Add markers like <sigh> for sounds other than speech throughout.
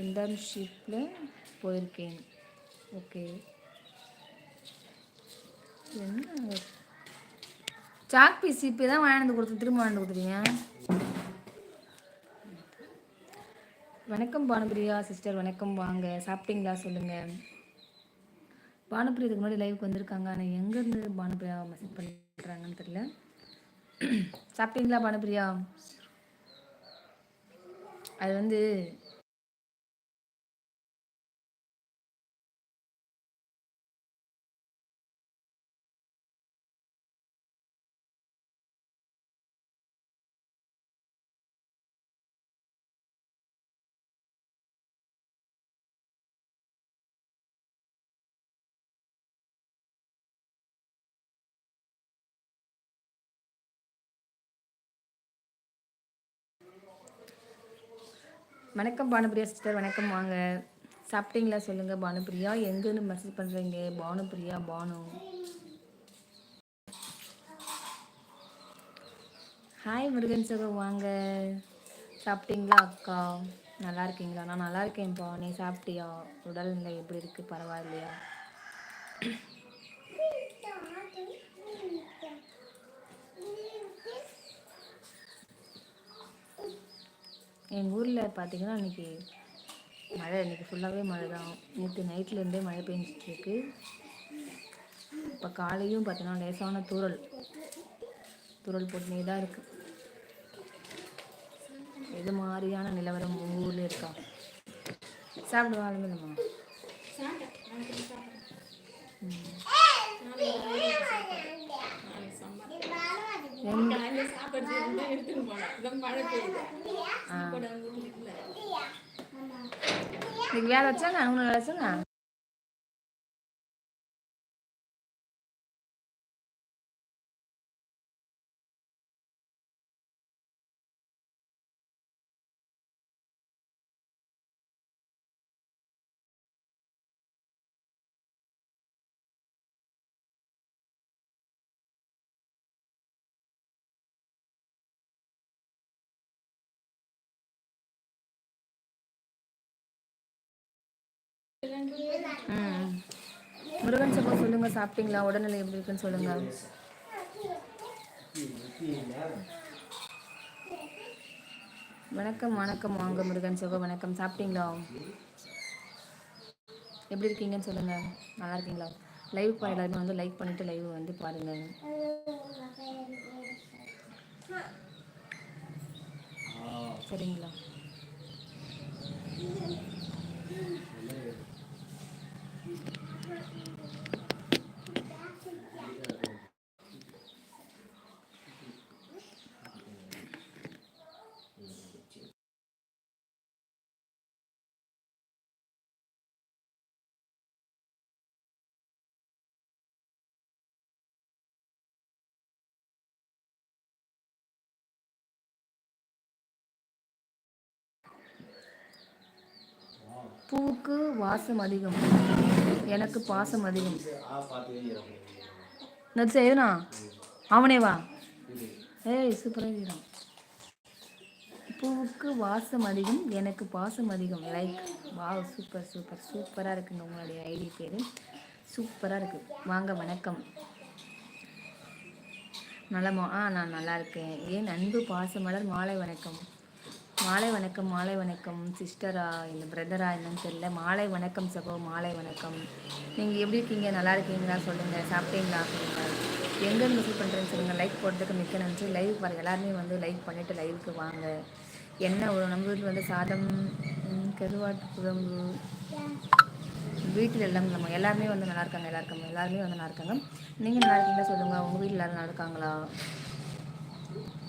இன்டர்ன்ஷிப்பில் போயிருக்கேன். ஓகே என்ன? Chalk piece இப்போ தான் வாங்கிட்டு கொடுத்து திரும்ப வாங்கிட்டு கொடுத்துருங்க வணக்கம் பானுபிரியா சிஸ்டர் வணக்கம். வாங்க சாப்பிட்டீங்களா? சொல்லுங்கள் பானுபிரியா இதுக்கு முன்னாடி லைவுக்கு வந்திருக்காங்க. ஆனால் எங்கேருந்து பானுபிரியா மெசேஜ் பண்ணுறாங்கன்னு தெரியல. <clears throat> சாப்பிட்டீங்களா பானுபிரியா? அது வந்து வணக்கம் பானுபிரியா சிஸ்டர் வணக்கம் வாங்க. சாப்பிட்டீங்களா சொல்லுங்கள் பானுபிரியா? எங்கேன்னு மெசேஜ் பண்ணுறீங்க பானுபிரியா பானு. ஹாய் முருகன் சகோ வாங்க. சாப்பிட்டீங்களா அக்கா? நல்லா இருக்கீங்களா? நான் நல்லா இருக்கேன்ப்பா. நீ சாப்பிட்டியா? உடல்நிலை எப்படி இருக்குது பரவாயில்லையா? எங்கள் ஊரில் பார்த்தீங்கன்னா இன்றைக்கி மழை இன்றைக்கி ஃபுல்லாகவே மழை தான் நேற்று நைட்லேருந்தே மழை பெஞ்சிட்ருக்கு. இப்போ காலையும் பார்த்தீங்கன்னா லேசான தூரல் தூரல் போட்டுனே தான் இருக்குது எது மாதிரியான நிலவரம் உங்கள் ஊரில் இருக்கா? சாப்பிடுவா ஆளுமில்லம்மா வச்சாங்க? அவங்க வேலை முருகன் சபா சொல்லுங்க சாப்பிட்டீங்களா? உடல்நிலை எப்படி இருக்குன்னு சொல்லுங்க. வணக்கம் வணக்கம் வாங்க முருகன் சகோ வணக்கம். சாப்பிட்டீங்களா? எப்படி இருக்கீங்கன்னு சொல்லுங்க. நல்லா இருக்கீங்களா? லைவ் பா எல்லாருமே வந்து லைக் பண்ணிட்டு லைவ் வந்து பாருங்க. சரிங்களா? பூவுக்கு வாசம் அதிகம். எனக்கு பாசம் அதிகம். நச்சு எதுனா? அவனே வா. ஏய் சூப்பராக பூவுக்கு வாசம் அதிகம் எனக்கு பாசம் அதிகம். லைக் வா சூப்பர் சூப்பர் சூப்பராக இருக்குங்க உங்களுடைய ஐடி பேர். சூப்பராக இருக்குது வாங்க வணக்கம். நலமா ஆ நான் நல்லா இருக்கேன். ஏன் அன்பு பாசமலர் மாலை வணக்கம். மாலை வணக்கம் மாலை வணக்கம் சிஸ்டரா இல்லை பிரதரா என்னன்னு தெரியல. மாலை வணக்கம் சகோ மாலை வணக்கம். நீங்கள் எப்படி இருக்கீங்க? நல்லா இருக்கீங்களா? சொல்லுங்கள் சாப்பிட்டீங்களா? சொல்லுங்கள் எங்கே மிஸ் பண்ணுறேன்னு சொல்லுங்கள் லைக் போடுறதுக்கு மிக்க நன்றி. லைவ் வர எல்லாருமே வந்து லைக் பண்ணிவிட்டு லைவுக்கு வாங்க. என்ன ஒரு நம்ம வீட்டில் வந்து சாதம் கருவாட்டு குழம்பு வீட்டில் எல்லாம் நம்ம எல்லாருமே வந்து நல்லா இருக்காங்க. எல்லாருக்கும் எல்லாருமே வந்து நல்லா இருக்காங்க. நீங்கள் நல்லா இருக்கீங்களா? சொல்லுங்கள் உங்கள் வீட்டில் எல்லாரும் நல்லா இருக்காங்களா இளங்கோவன் திருக்காவடி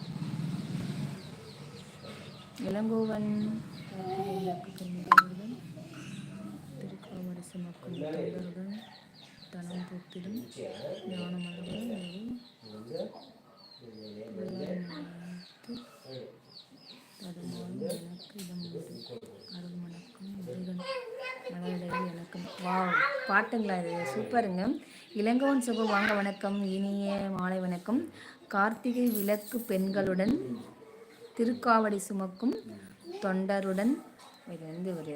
சுமக்கும் தொண்டருடன் தனம் பூத்திடும் ஞானமளவுடன் எனக்கு இடம் உண்டு இளங்கோவன் மணக்கும் மக்கள் மலரிடையில் எனக்கும். வா பாட்டுங்களா இது? சூப்பருங்க. இளங்கோவன் சுப வாங்க வணக்கம். இனிய மாலை வணக்கம். கார்த்திகை விளக்கு பெண்களுடன் திருக்காவடி சுமக்கும் தொண்டருடன் இது வந்து ஒரு